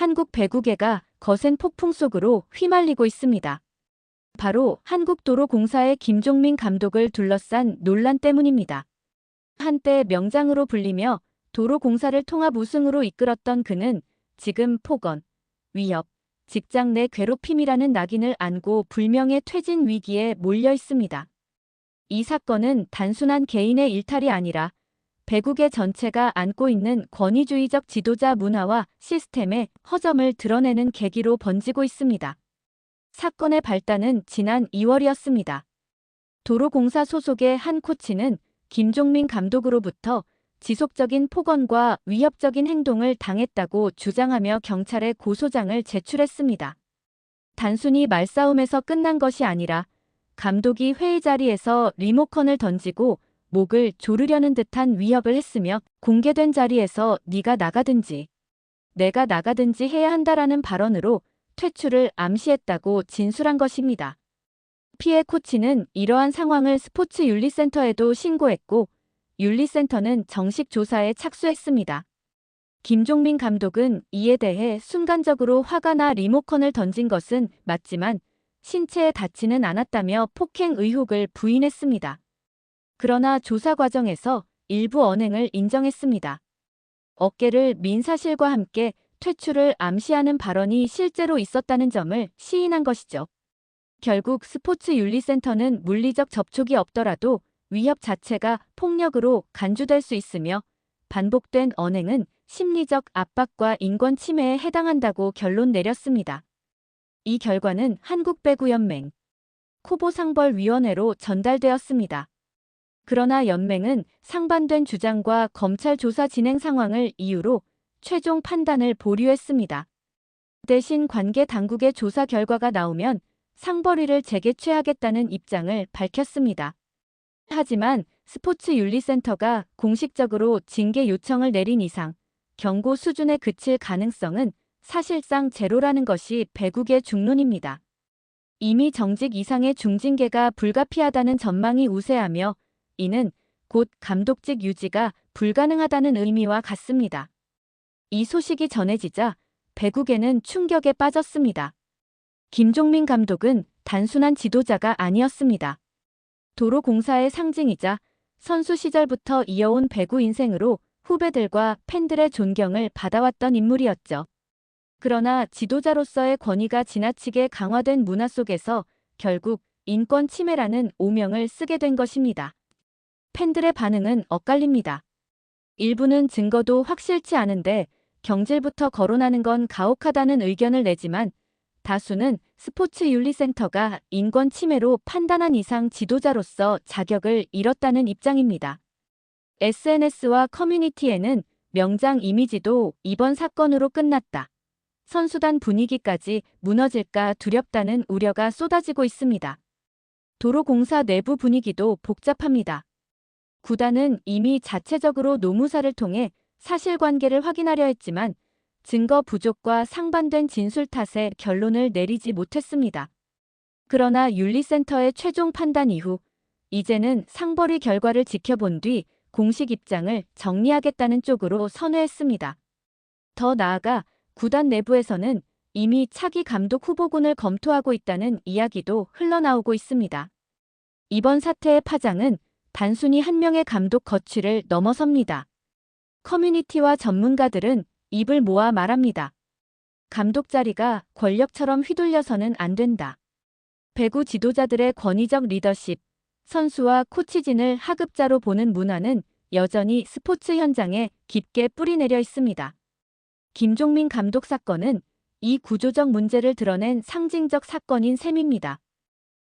한국 배구계가 거센 폭풍 속으로 휘말리고 있습니다. 바로 한국도로공사의 김종민 감독을 둘러싼 논란 때문입니다. 한때 명장으로 불리며 도로공사를 통합 우승으로 이끌었던 그는 지금 폭언, 위협, 직장 내 괴롭힘이라는 낙인을 안고 불명예 퇴진 위기에 몰려 있습니다. 이 사건은 단순한 개인의 일탈이 아니라 배국의 전체가 안고 있는 권위주의적 지도자 문화와 시스템의 허점을 드러내는 계기로 번지고 있습니다. 사건의 발단은 지난 2월이었습니다. 도로공사 소속의 한 코치는 김종민 감독으로부터 지속적인 폭언과 위협적인 행동을 당했다고 주장하며 경찰에 고소장을 제출했습니다. 단순히 말싸움에서 끝난 것이 아니라 감독이 회의 자리에서 리모컨을 던지고 목을 조르려는 듯한 위협을 했으며 공개된 자리에서 네가 나가든지 내가 나가든지 해야 한다라는 발언으로 퇴출을 암시했다고 진술한 것입니다. 피해 코치는 이러한 상황을 스포츠 윤리센터에도 신고했고 윤리센터는 정식 조사에 착수했습니다. 김종민 감독은 이에 대해 순간적으로 화가 나 리모컨을 던진 것은 맞지만 신체에 다치는 않았다며 폭행 의혹을 부인했습니다. 그러나 조사 과정에서 일부 언행을 인정했습니다. 어깨를 민 사실과 함께 퇴출을 암시하는 발언이 실제로 있었다는 점을 시인한 것이죠. 결국 스포츠 윤리센터는 물리적 접촉이 없더라도 위협 자체가 폭력으로 간주될 수 있으며 반복된 언행은 심리적 압박과 인권 침해에 해당한다고 결론 내렸습니다. 이 결과는 한국배구연맹 코보상벌위원회로 전달되었습니다. 그러나 연맹은 상반된 주장과 검찰 조사 진행 상황을 이유로 최종 판단을 보류했습니다. 대신 관계 당국의 조사 결과가 나오면 상벌위를 재개최하겠다는 입장을 밝혔습니다. 하지만 스포츠 윤리센터가 공식적으로 징계 요청을 내린 이상 경고 수준에 그칠 가능성은 사실상 제로라는 것이 배국의 중론입니다. 이미 정직 이상의 중징계가 불가피하다는 전망이 우세하며 이는 곧 감독직 유지가 불가능하다는 의미와 같습니다. 이 소식이 전해지자 배국에는 충격에 빠졌습니다. 김종민 감독은 단순한 지도자가 아니었습니다. 도로공사의 상징이자 선수 시절부터 이어온 배구 인생으로 후배들과 팬들의 존경을 받아왔던 인물이었죠. 그러나 지도자로서의 권위가 지나치게 강화된 문화 속에서 결국 인권 침해라는 오명을 쓰게 된 것입니다. 팬들의 반응은 엇갈립니다. 일부는 증거도 확실치 않은데 경질부터 거론하는 건 가혹하다는 의견을 내지만 다수는 스포츠 윤리센터가 인권 침해로 판단한 이상 지도자로서 자격을 잃었다는 입장입니다. SNS와 커뮤니티에는 명장 이미지도 이번 사건으로 끝났다. 선수단 분위기까지 무너질까 두렵다는 우려가 쏟아지고 있습니다. 도로공사 내부 분위기도 복잡합니다. 구단은 이미 자체적으로 노무사를 통해 사실관계를 확인하려 했지만 증거 부족과 상반된 진술 탓에 결론을 내리지 못했습니다. 그러나 윤리센터의 최종 판단 이후 이제는 상벌위 결과를 지켜본 뒤 공식 입장을 정리하겠다는 쪽으로 선회했습니다. 더 나아가 구단 내부에서는 이미 차기 감독 후보군을 검토하고 있다는 이야기도 흘러나오고 있습니다. 이번 사태의 파장은 단순히 한 명의 감독 거취를 넘어섭니다. 커뮤니티와 전문가들은 입을 모아 말합니다. 감독 자리가 권력처럼 휘둘려서는 안 된다. 배구 지도자들의 권위적 리더십, 선수와 코치진을 하급자로 보는 문화는 여전히 스포츠 현장에 깊게 뿌리내려 있습니다. 김종민 감독 사건은 이 구조적 문제를 드러낸 상징적 사건인 셈입니다.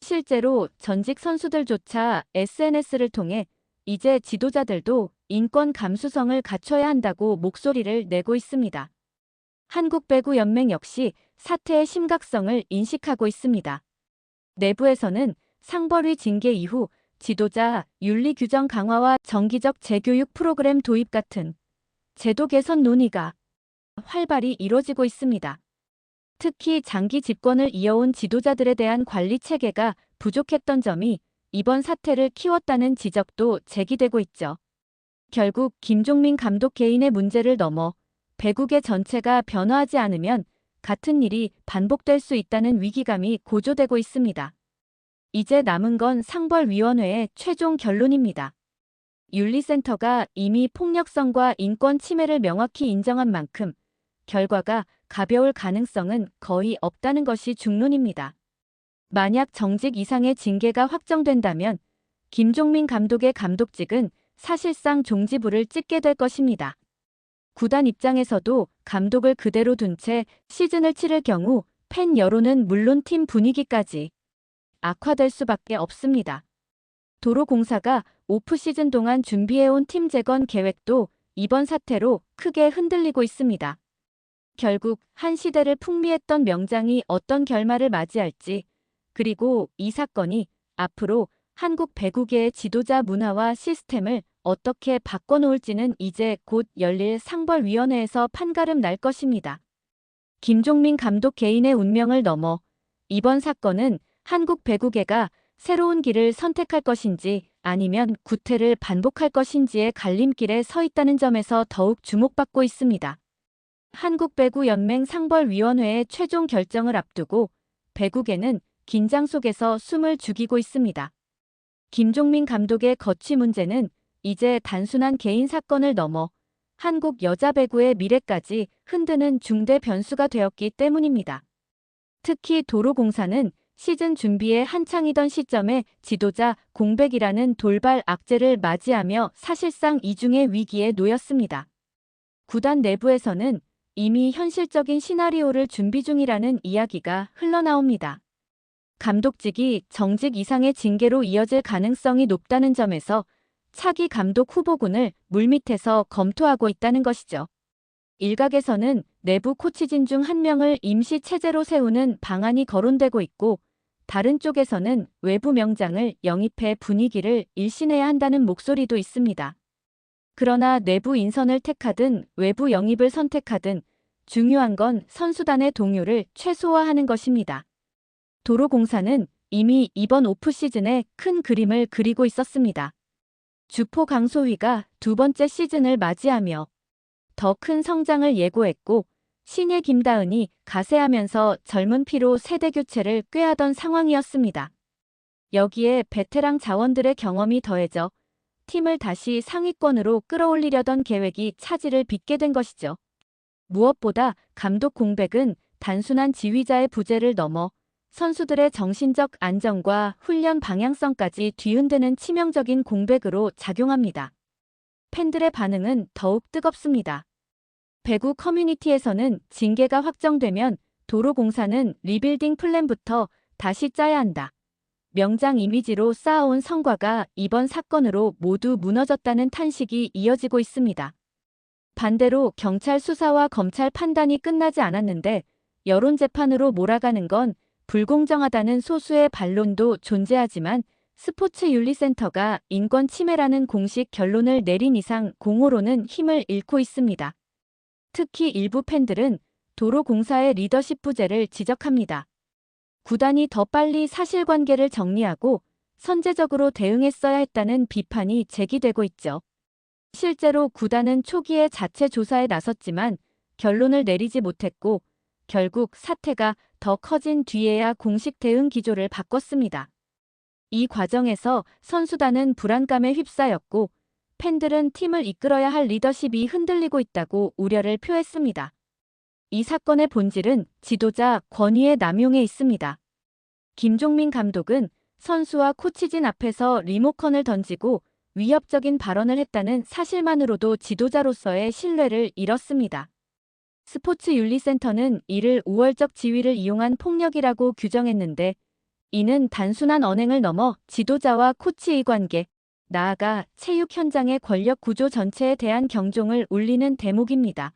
실제로 전직 선수들조차 SNS를 통해 이제 지도자들도 인권 감수성을 갖춰야 한다고 목소리를 내고 있습니다. 한국배구연맹 역시 사태의 심각성을 인식하고 있습니다. 내부에서는 상벌위 징계 이후 지도자 윤리 규정 강화와 정기적 재교육 프로그램 도입 같은 제도 개선 논의가 활발히 이뤄지고 있습니다. 특히 장기 집권을 이어온 지도자들에 대한 관리 체계가 부족했던 점이 이번 사태를 키웠다는 지적도 제기되고 있죠. 결국 김종민 감독 개인의 문제를 넘어 배국의 전체가 변화하지 않으면 같은 일이 반복될 수 있다는 위기감이 고조되고 있습니다. 이제 남은 건 상벌위원회의 최종 결론입니다. 윤리센터가 이미 폭력성과 인권 침해를 명확히 인정한 만큼 결과가 가벼울 가능성은 거의 없다는 것이 중론입니다. 만약 정직 이상의 징계가 확정된다면 김종민 감독의 감독직은 사실상 종지부를 찍게 될 것입니다. 구단 입장에서도 감독을 그대로 둔 채 시즌을 치를 경우 팬 여론은 물론 팀 분위기까지 악화될 수밖에 없습니다. 도로공사가 오프 시즌 동안 준비해온 팀 재건 계획도 이번 사태로 크게 흔들리고 있습니다. 결국 한 시대를 풍미했던 명장이 어떤 결말을 맞이할지 그리고 이 사건이 앞으로 한국 배구계의 지도자 문화와 시스템을 어떻게 바꿔놓을지는 이제 곧 열릴 상벌위원회에서 판가름 날 것입니다. 김종민 감독 개인의 운명을 넘어 이번 사건은 한국 배구계가 새로운 길을 선택할 것인지 아니면 구태를 반복할 것인지의 갈림길에 서 있다는 점에서 더욱 주목받고 있습니다. 한국배구연맹 상벌위원회의 최종 결정을 앞두고 배구계는 긴장 속에서 숨을 죽이고 있습니다. 김종민 감독의 거취 문제는 이제 단순한 개인 사건을 넘어 한국 여자 배구의 미래까지 흔드는 중대 변수가 되었기 때문입니다. 특히 도로공사는 시즌 준비에 한창이던 시점에 지도자 공백이라는 돌발 악재를 맞이하며 사실상 이중의 위기에 놓였습니다. 구단 내부에서는 이미 현실적인 시나리오를 준비 중이라는 이야기가 흘러나옵니다. 감독직이 정직 이상의 징계로 이어질 가능성이 높다는 점에서 차기 감독 후보군을 물밑에서 검토하고 있다는 것이죠. 일각에서는 내부 코치진 중 한 명을 임시 체제로 세우는 방안이 거론되고 있고 다른 쪽에서는 외부 명장을 영입해 분위기를 일신해야 한다는 목소리도 있습니다. 그러나 내부 인선을 택하든 외부 영입을 선택하든 중요한 건 선수단의 동요를 최소화하는 것입니다. 도로공사는 이미 이번 오프 시즌에 큰 그림을 그리고 있었습니다. 주포 강소희가 두 번째 시즌을 맞이하며 더 큰 성장을 예고했고 신예 김다은이 가세하면서 젊은 피로 세대 교체를 꾀하던 상황이었습니다. 여기에 베테랑 자원들의 경험이 더해져 팀을 다시 상위권으로 끌어올리려던 계획이 차질을 빚게 된 것이죠. 무엇보다 감독 공백은 단순한 지휘자의 부재를 넘어 선수들의 정신적 안정과 훈련 방향성까지 뒤흔드는 치명적인 공백으로 작용합니다. 팬들의 반응은 더욱 뜨겁습니다. 배구 커뮤니티에서는 징계가 확정되면 도로공사는 리빌딩 플랜부터 다시 짜야 한다. 명장 이미지로 쌓아온 성과가 이번 사건으로 모두 무너졌다는 탄식이 이어지고 있습니다. 반대로 경찰 수사와 검찰 판단이 끝나지 않았는데 여론 재판으로 몰아가는 건 불공정하다는 소수의 반론도 존재하지만 스포츠윤리센터가 인권 침해라는 공식 결론을 내린 이상 공호로는 힘을 잃고 있습니다. 특히 일부 팬들은 도로공사의 리더십 부재를 지적합니다. 구단이 더 빨리 사실관계를 정리하고 선제적으로 대응했어야 했다는 비판이 제기되고 있죠. 실제로 구단은 초기에 자체 조사에 나섰지만 결론을 내리지 못했고 결국 사태가 더 커진 뒤에야 공식 대응 기조를 바꿨습니다. 이 과정에서 선수단은 불안감에 휩싸였고 팬들은 팀을 이끌어야 할 리더십이 흔들리고 있다고 우려를 표했습니다. 이 사건의 본질은 지도자 권위의 남용에 있습니다. 김종민 감독은 선수와 코치진 앞에서 리모컨을 던지고 위협적인 발언을 했다는 사실만으로도 지도자로서의 신뢰를 잃었습니다. 스포츠 윤리센터는 이를 우월적 지위를 이용한 폭력이라고 규정했는데 이는 단순한 언행을 넘어 지도자와 코치의 관계, 나아가 체육 현장의 권력 구조 전체에 대한 경종을 울리는 대목입니다.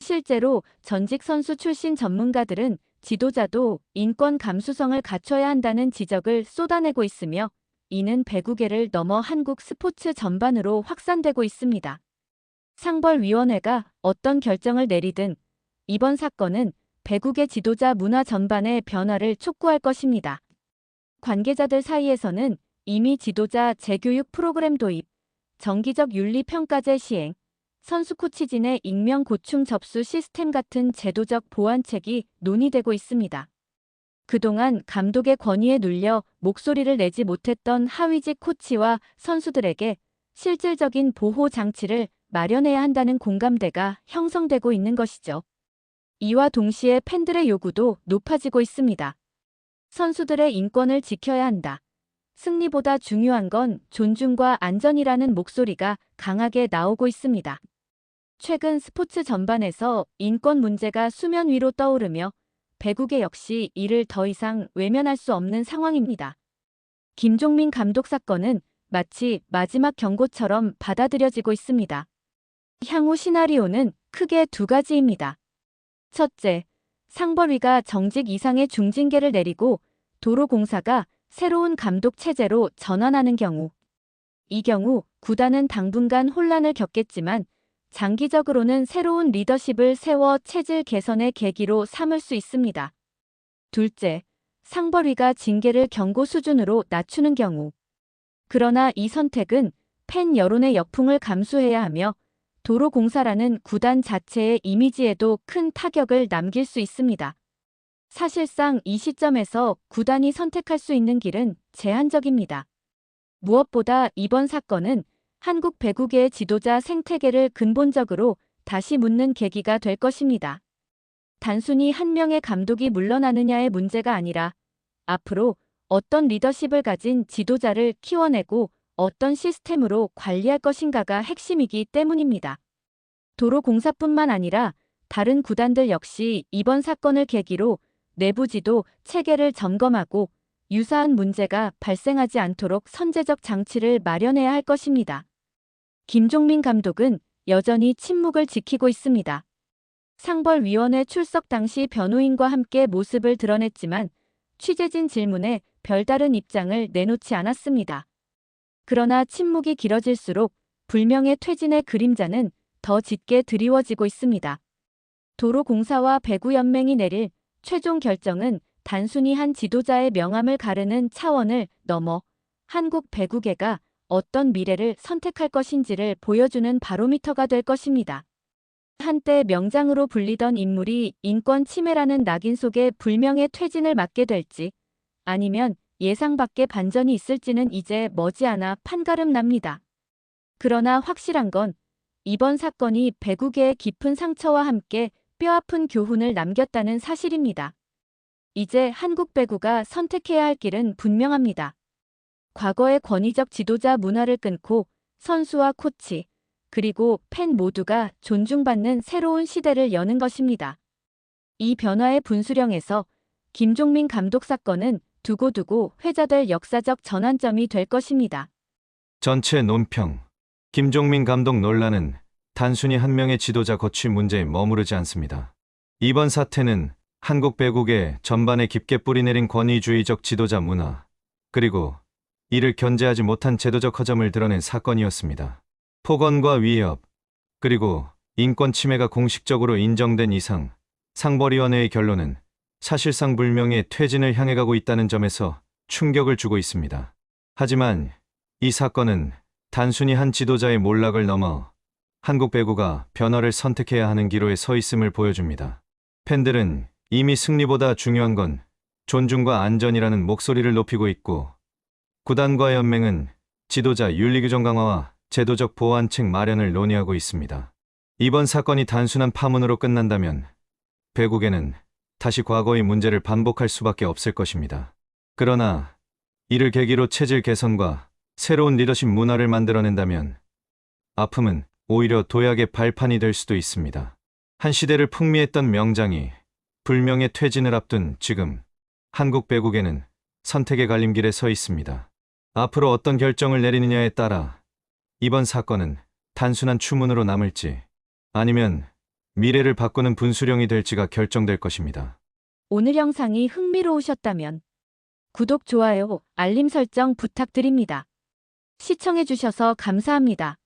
실제로 전직 선수 출신 전문가들은 지도자도 인권 감수성을 갖춰야 한다는 지적을 쏟아내고 있으며 이는 배구계를 넘어 한국 스포츠 전반으로 확산되고 있습니다. 상벌위원회가 어떤 결정을 내리든 이번 사건은 배국의 지도자 문화 전반의 변화를 촉구할 것입니다. 관계자들 사이에서는 이미 지도자 재교육 프로그램 도입, 정기적 윤리평가제 시행, 선수 코치진의 익명 고충 접수 시스템 같은 제도적 보완책이 논의되고 있습니다. 그동안 감독의 권위에 눌려 목소리를 내지 못했던 하위직 코치와 선수들에게 실질적인 보호 장치를 마련해야 한다는 공감대가 형성되고 있는 것이죠. 이와 동시에 팬들의 요구도 높아지고 있습니다. 선수들의 인권을 지켜야 한다. 승리보다 중요한 건 존중과 안전이라는 목소리가 강하게 나오고 있습니다. 최근 스포츠 전반에서 인권 문제가 수면 위로 떠오르며 배구계 역시 이를 더 이상 외면할 수 없는 상황입니다. 김종민 감독 사건은 마치 마지막 경고처럼 받아들여지고 있습니다. 향후 시나리오는 크게 두 가지입니다. 첫째, 상벌위가 정직 이상의 중징계를 내리고 도로공사가 새로운 감독 체제로 전환하는 경우. 이 경우 구단은 당분간 혼란을 겪겠지만 장기적으로는 새로운 리더십을 세워 체질 개선의 계기로 삼을 수 있습니다. 둘째, 상벌위가 징계를 경고 수준으로 낮추는 경우. 그러나 이 선택은 팬 여론의 역풍을 감수해야 하며 도로공사라는 구단 자체의 이미지에도 큰 타격을 남길 수 있습니다. 사실상 이 시점에서 구단이 선택할 수 있는 길은 제한적입니다. 무엇보다 이번 사건은 한국 배구계의 지도자 생태계를 근본적으로 다시 묻는 계기가 될 것입니다. 단순히 한 명의 감독이 물러나느냐의 문제가 아니라 앞으로 어떤 리더십을 가진 지도자를 키워내고 어떤 시스템으로 관리할 것인가가 핵심이기 때문입니다. 도로공사뿐만 아니라 다른 구단들 역시 이번 사건을 계기로 내부 지도 체계를 점검하고 유사한 문제가 발생하지 않도록 선제적 장치를 마련해야 할 것입니다. 김종민 감독은 여전히 침묵을 지키고 있습니다. 상벌위원회 출석 당시 변호인과 함께 모습을 드러냈지만 취재진 질문에 별다른 입장을 내놓지 않았습니다. 그러나 침묵이 길어질수록 불명예 퇴진의 그림자는 더 짙게 드리워지고 있습니다. 도로공사와 배구연맹이 내릴 최종 결정은 단순히 한 지도자의 명함을 가르는 차원을 넘어 한국 배구계가 어떤 미래를 선택할 것인지를 보여주는 바로미터가 될 것입니다. 한때 명장으로 불리던 인물이 인권 침해라는 낙인 속에 불명예 퇴진을 맞게 될지 아니면 예상 밖의 반전이 있을지는 이제 머지않아 판가름 납니다. 그러나 확실한 건 이번 사건이 배구계의 깊은 상처와 함께 뼈아픈 교훈을 남겼다는 사실입니다. 이제 한국 배구가 선택해야 할 길은 분명합니다. 과거의 권위적 지도자 문화를 끊고 선수와 코치, 그리고 팬 모두가 존중받는 새로운 시대를 여는 것입니다. 이 변화의 분수령에서 김종민 감독 사건은 두고두고 회자될 역사적 전환점이 될 것입니다. 전체 논평. 김종민 감독 논란은 단순히 한 명의 지도자 거취 문제에 머무르지 않습니다. 이번 사태는 한국 배구계 전반에 깊게 뿌리내린 권위주의적 지도자 문화, 그리고 이를 견제하지 못한 제도적 허점을 드러낸 사건이었습니다. 폭언과 위협, 그리고 인권 침해가 공식적으로 인정된 이상 상벌위원회의 결론은 사실상 불명예 퇴진을 향해 가고 있다는 점에서 충격을 주고 있습니다. 하지만 이 사건은 단순히 한 지도자의 몰락을 넘어 한국 배구가 변화를 선택해야 하는 기로에 서 있음을 보여줍니다. 팬들은 이미 승리보다 중요한 건 존중과 안전이라는 목소리를 높이고 있고 구단과 연맹은 지도자 윤리규정 강화와 제도적 보완책 마련을 논의하고 있습니다. 이번 사건이 단순한 파문으로 끝난다면 배구계는 다시 과거의 문제를 반복할 수밖에 없을 것입니다. 그러나 이를 계기로 체질 개선과 새로운 리더십 문화를 만들어낸다면 아픔은 오히려 도약의 발판이 될 수도 있습니다. 한 시대를 풍미했던 명장이 불명예 퇴진을 앞둔 지금 한국 배구계는 선택의 갈림길에 서 있습니다. 앞으로 어떤 결정을 내리느냐에 따라 이번 사건은 단순한 추문으로 남을지 아니면 미래를 바꾸는 분수령이 될지가 결정될 것입니다. 오늘 영상이 흥미로우셨다면 구독, 좋아요, 알림 설정 부탁드립니다. 시청해주셔서 감사합니다.